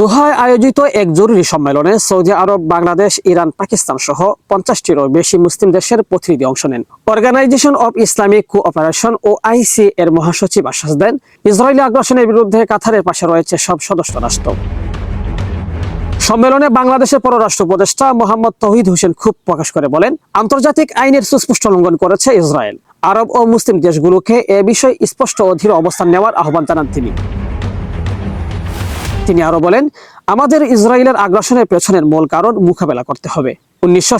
দোহায় আয়োজিত এক জরুরি সম্মেলনে Saudi Arab, Bangladesh, Iran, Pakistan সহ পঞ্চাশটিরও বেশি মুসলিম দেশের প্রতিনিধি অংশ নেন। Organisation of Islamic cooperation O IC এর মহাসচিব আশ্বাস দেন, ইসরায়েলি আগ্রাসনের বিরুদ্ধে কাতারের পাশে রয়েছে সব সদস্য রাষ্ট্র। সম্মেলনে বাংলাদেশের পররাষ্ট্র উপদেষ্টা মোহাম্মদ তহিদ হোসেন খুব প্রকাশ করে বলেন, আন্তর্জাতিক আইনের সুস্পষ্ট লঙ্ঘন করেছে ইসরায়েল। আরব ও মুসলিম দেশগুলোকে এ বিষয়ে স্পষ্ট অধীর অবস্থান নেওয়ার আহ্বান জানান তিনি। তিনি আরও বলেন, আমাদের ইসরায়েলের আগ্রাসনের পেছনের মূল কারণ মোকাবেলা করতে হবে। উনিশশো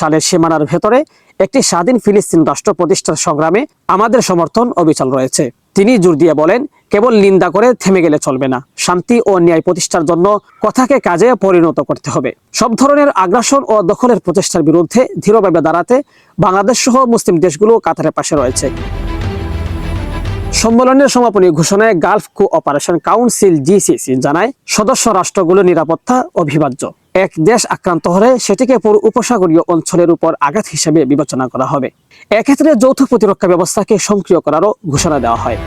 সালের সীমানার ভেতরে একটি স্বাধীন ফিলিস্তিন রাষ্ট্র প্রতিষ্ঠার সংগ্রামে আমাদের সমর্থন অবিচল রয়েছে। তিনি জোর দিয়ে বলেন, কেবল নিন্দা করে থেমে গেলে চলবে না। শান্তি ও ন্যায় প্রতিষ্ঠার জন্য কথাকে কাজে পরিণত করতে হবে। সব ধরনের আগ্রাসন ও দখলের প্রচেষ্টার বিরুদ্ধে দৃঢ়ভাবে দাঁড়াতে বাংলাদেশ সহ মুসলিম দেশগুলো কাতারের পাশে রয়েছে। সম্মেলনের সমাপনী ঘোষণায় গালফ কো অপারেশন কাউন্সিল জিসিসি জানায় সদস্য রাষ্ট্রগুলোর নিরাপত্তা অভিবাজ্য এক দেশ আক্রান্ত হলে সেটিকে পুরো উপসাগরীয় অঞ্চলের উপর আঘাত হিসেবে বিবেচনা করা হবে। এক্ষেত্রে যৌথ প্রতিরক্ষা ব্যবস্থাকে সক্রিয় করারও ঘোষণা দেওয়া হয়।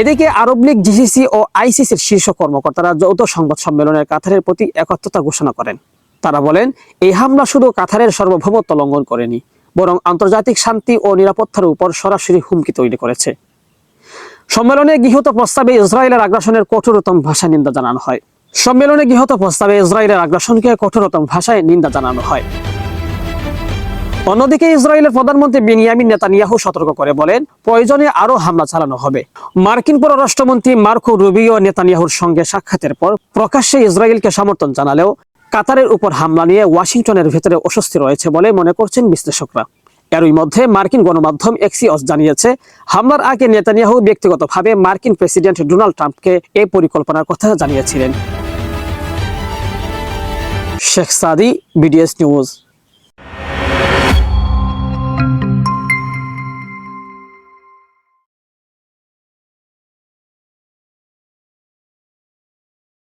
এদিকে আরব লীগ জিসিসি ও আইসিসির শীর্ষ কর্মকর্তারা যৌথ সংবাদ সম্মেলনের কাতারের প্রতি একত্রতা ঘোষণা করেন। তারা বলেন, এই হামলা শুধু কাতারের সার্বভৌমত্ব লঙ্ঘন করেনি, বরং আন্তর্জাতিক শান্তি ও নিরাপত্তার উপর সরাসরি হুমকি তৈরি করেছে। সম্মেলনে গৃহীত প্রস্তাবে ইসরায়েলের আগ্রাসনের কঠোরতম ভাষা নিন্দা জানানো হয়। সম্মেলনে গৃহীত প্রস্তাবে ইসরায়েলের আগ্রাসনকে কঠোরতম ভাষায় নিন্দা জানানো হয়। অন্যদিকে ইসরায়েলের প্রধানমন্ত্রী বেনিয়ামিন নেতানিয়াহু সতর্ক করে বলেন, প্রয়োজনে আরও হামলা চালানো হবে। মার্কিন পররাষ্ট্রমন্ত্রী মার্কো রুবিও নেতানিয়াহুর সঙ্গে সাক্ষাতের পর প্রকাশ্যে ইসরায়েলকে সমর্থন জানালেও, কাতারের উপর হামলা নিয়ে ওয়াশিংটনের ভেতরে অস্বস্তি রয়েছে বলে মনে করছেন বিশ্লেষকরা। এরই মধ্যে মার্কিন গণমাধ্যম এক্সিওস জানিয়েছে, হামলার আগে নেতানিয়াহু ব্যক্তিগতভাবে মার্কিন প্রেসিডেন্ট ডোনাল্ড ট্রাম্পকে এই পরিকল্পনার কথা জানিয়েছিলেন। Sheikh Sadi, BDS news.